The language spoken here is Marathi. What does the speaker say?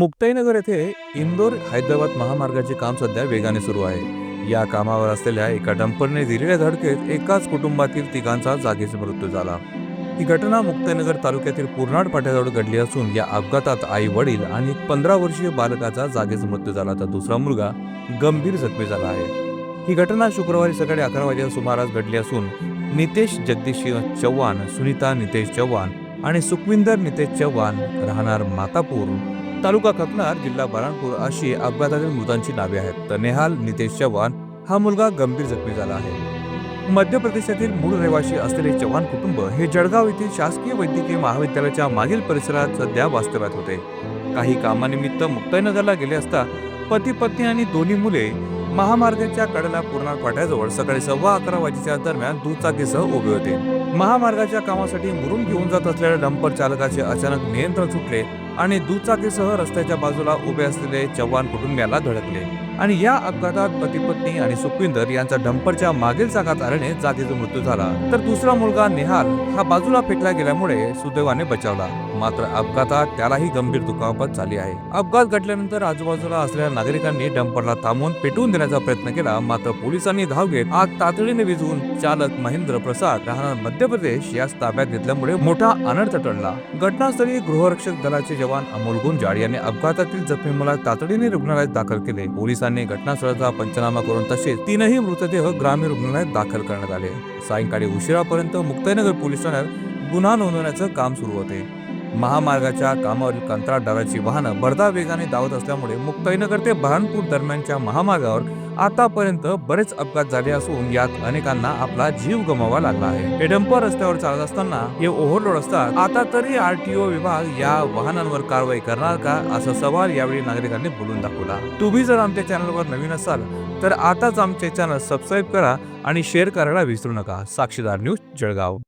मुक्ताईनगर येथे इंदोर हैदराबाद महामार्गाचे काम सध्या वेगाने सुरू आहे. या कामावर असलेल्या एका डंपरने दिलेल्या धडकेत एकाच कुटुंबातील तिघांचा जागीच मृत्यू झाला. ही घटना मुक्ताईनगर तालुक्यातील पूर्णाड पाट्याजवळ घडली असून या अपघातात आई वडील आणि पंधरा वर्षीय बालकाचा जागीच मृत्यू झाला तर दुसरा मुलगा गंभीर जखमी झाला आहे. ही घटना शुक्रवारी सकाळी अकरा वाजेच्या सुमारास घडली असून नितेश जगदीश चव्हाण सुनीता नितेश चव्हाण आणि सुखविंदर नितेश चव्हाण राहणार मातापूर तालुका ककनार जिल्हा बराणपूर अशी अपघातातील मृतांची नावे आहेत. तर नेहाल नितेश चव्हाण हा मुलगा गंभीर जखमी झाला आहे. मध्य प्रदेशातील मूळ रहिवासी असलेले चव्हाण कुटुंब हे जळगाव येथील शासकीय वैद्यकीय महाविद्यालयाच्या मागील परिसरात सध्या वास्तव्यात होते. काही कामानिमित्त मुक्ताईनगरला गेले असता पती पत्नी आणि दोन्ही मुले महामार्गाच्या कडेला पूर्णा फाट्याजवळ सकाळी सव्वा अकरा वाजेच्या दरम्यान दुचाकीसह उभे होते. महामार्गाच्या कामासाठी मुरुम घेऊन जात असलेल्या डंपर चालकाचे अचानक नियंत्रण सुटले आणि दुचाकीसह रस्त्याच्या बाजूला उभे असलेले चव्हाण कुटुंबियाला धडकले. आणि या अपघातात पती पत्नी आणि सुखविंदर यांचा डंपरच्या मागील चाकात आल्याने जागीचा मृत्यू झाला. तर दुसरा मुलगा निहाल हा बाजूला फेकला गेल्यामुळे सुदैवाने बचावला. मात्र अपघातात त्यालाही गंभीर दुखापत झाली आहे. अपघात घडल्यानंतर आजूबाजूला असलेल्या नागरिकांनी डंपरला थांबवून पेटवून देण्याचा प्रयत्न केला. मात्र पोलिसांनी धाव घेत आग तातडीने विझवून चालक महेंद्र प्रसाद राहणार मध्य प्रदेश यास ताब्यात घेतल्यामुळे मोठा अनर्थ टळला घटनास्थळी गृहरक्षक दलाचे जवान अमोल गुंजाळ यांनी अपघातातील जखमी मुला तातडीने रुग्णालयात दाखल केले. पोलिसांनी घटनास्थळाचा पंचनामा करून तसेच तीनही मृतदेह ग्रामीण रुग्णालयात दाखल करण्यात आले. सायंकाळी उशिरापर्यंत मुक्ताईनगर पोलीस ठाण्यात गुन्हा नोंदवण्याचं काम सुरू होते. महामार्गाच्या कामावरील कंत्राटदाराची वाहनं भरदा वेगाने धावत असल्यामुळे मुक्ताईनगर ते बऱ्हाणपूर दरम्यानच्या महामार्गावर आतापर्यंत बरेच अपघात झाले असून यात अनेकांना आपला जीव गमावा लागला आहे. हे डंपर रस्त्यावर चालत असताना हे ओव्हरलोड असतात. आता तरी आरटीओ विभाग या वाहनांवर कारवाई करणार का? असा सवाल यावेळी नागरिकांनी बोलून दाखवला. तुम्ही जर आमच्या चॅनलवर नवीन असाल तर आताच आमचे चॅनल सबस्क्राईब करा आणि शेअर करायला विसरू नका. साक्षीदार न्यूज जळगाव.